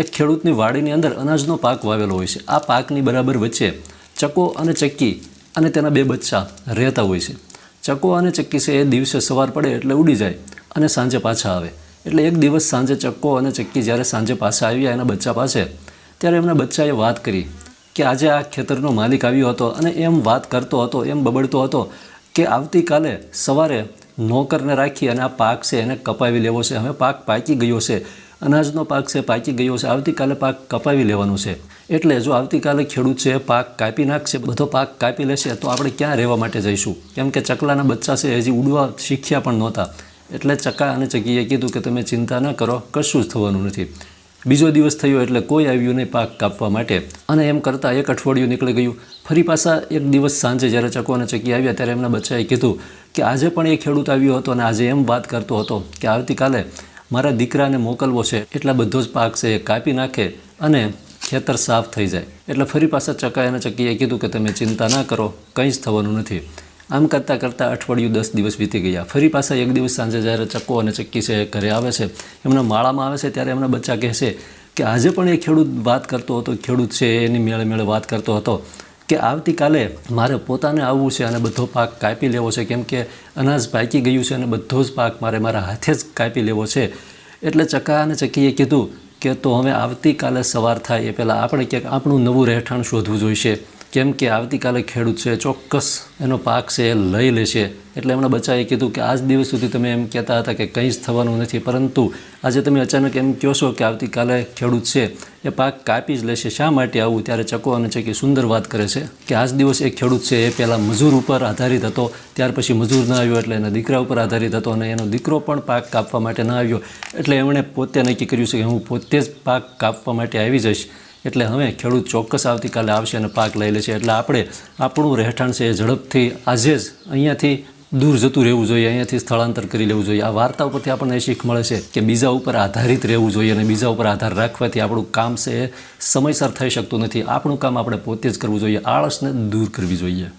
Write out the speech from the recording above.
એક ખેડૂતની વાડીની અંદર અનાજનો પાક વાવેલો હોય છે. આ પાકની બરાબર વચ્ચે ચકો અને ચક્કી અને તેના બે બચ્ચા રહેતા હોય છે. ચકો અને ચક્કી છે, એ દિવસે સવાર પડે એટલે ઉડી જાય અને સાંજે પાછા આવે. એટલે એક દિવસ સાંજે ચક્કો અને ચક્કી જ્યારે સાંજે પાછા આવ્યા એના બચ્ચા પાસે, ત્યારે એમના બચ્ચાએ વાત કરી કે આજે આ ખેતરનો માલિક આવ્યો હતો અને એમ વાત કરતો હતો, એમ બબડતો હતો કે આવતીકાલે સવારે નોકરને રાખી અને આ પાક છે એને કપાવી લેવો છે. હવે પાક પાકી ગયો છે. અનાજનો પાક છે, પાકી ગયો છે, આવતીકાલે પાક કપાવી લેવાનું છે. એટલે જો આવતીકાલે ખેડૂત છે, પાક કાપી નાખશે, બધો પાક કાપી લેશે, તો આપણે ક્યાં રહેવા માટે જઈશું? કેમ કે ચકલાના બચ્ચા છે, હજી ઉડવા શીખ્યા પણ નહોતા. એટલે ચકા અને ચકીએ કીધું કે તમે ચિંતા ન કરો, કશું જ થવાનું નથી. બીજો દિવસ થયો એટલે કોઈ આવ્યું નહીં પાક કાપવા માટે. અને એમ કરતાં એક અઠવાડિયું નીકળી ગયું. ફરી પાછા એક દિવસ સાંજે જ્યારે ચકો અને ચકી આવ્યા ત્યારે એમના બચ્ચાએ કીધું કે આજે પણ એ ખેડૂત આવ્યો હતો અને આજે એમ વાત કરતો હતો કે આવતીકાલે મારા દીકરાને મોકલવો છે, એટલા બધો જ પાક છે એ કાપી નાખે અને ખેતર સાફ થઈ જાય. એટલે ફરી પાછા ચકાએ અને ચકીએ કીધું કે તમે ચિંતા ના કરો, કંઈ જ થવાનું નથી. આમ કરતાં કરતાં અઠવાડિયું દસ દિવસ વીતી ગયા. ફરી પાછા એક દિવસ સાંજે જ્યારે ચક્કો અને ચક્કી છે, ઘરે આવે છે, એમના માળામાં આવે છે, ત્યારે એમના બચ્ચા કહેશે કે આજે પણ એ ખેડૂત વાત કરતો હતો, ખેડૂત છે, એની મેળે મેળે વાત કરતો હતો. કે આવતીકાલે મારે પોતાને આવવું છે અને બધો પાક કાપી લેવો છે. કેમ કે અનાજ પાકી ગયું છે અને બધો જ પાક મારે મારા હાથે જ કાપી લેવો છે. એટલે ચકા અને ચકીએ કીધું કે તો હવે આવતીકાલે સવાર થાય એ પહેલાં આપણે ક્યાંક આપણું નવું રહેઠાણ શોધવું જોઈશે. કેમ કે આવતીકાલે ખેડૂત છે ચોક્કસ એનો પાક છે એ લઈ લેશે. એટલે એમના બચ્ચાએ કીધું કે આજ દિવસ સુધી તમે એમ કહેતા હતા કે કંઈ જ થવાનું નથી, પરંતુ આજે તમે અચાનક એમ કહો છો કે આવતીકાલે ખેડૂત છે એ પાક કાપી જ લેશે. શા માટે આવું? ત્યારે ચકો અને ચકી સુંદર વાત કરે છે કે આજ દિવસ એ ખેડૂત છે એ પહેલાં મજૂર ઉપર આધારિત હતો, ત્યાર પછી મજૂર ન આવ્યો એટલે એના દીકરા ઉપર આધારિત હતો અને એનો દીકરો પણ પાક કાપવા માટે ન આવ્યો. એટલે એમણે પોતે નક્કી કર્યું છે કે હું પોતે જ પાક કાપવા માટે આવી જઈશ. એટલે હવે ખેડૂત ચોક્કસ આવતીકાલે આવશે અને પાક લઈ લેશે. એટલે આપણે આપણું રહેઠાણ છે એ ઝડપથી આજે જ અહીંયાથી દૂર જતું રહેવું જોઈએ, અહીંયાથી સ્થળાંતર કરી લેવું જોઈએ. આ વાર્તા ઉપરથી આપણને એ શીખ મળે છે કે બીજા ઉપર આધારિત રહેવું જોઈએ અને બીજા ઉપર આધાર રાખવાથી આપણું કામ છે એ સમયસર થઈ શકતું નથી. આપણું કામ આપણે પોતે જ કરવું જોઈએ. આળસને દૂર કરવી જોઈએ.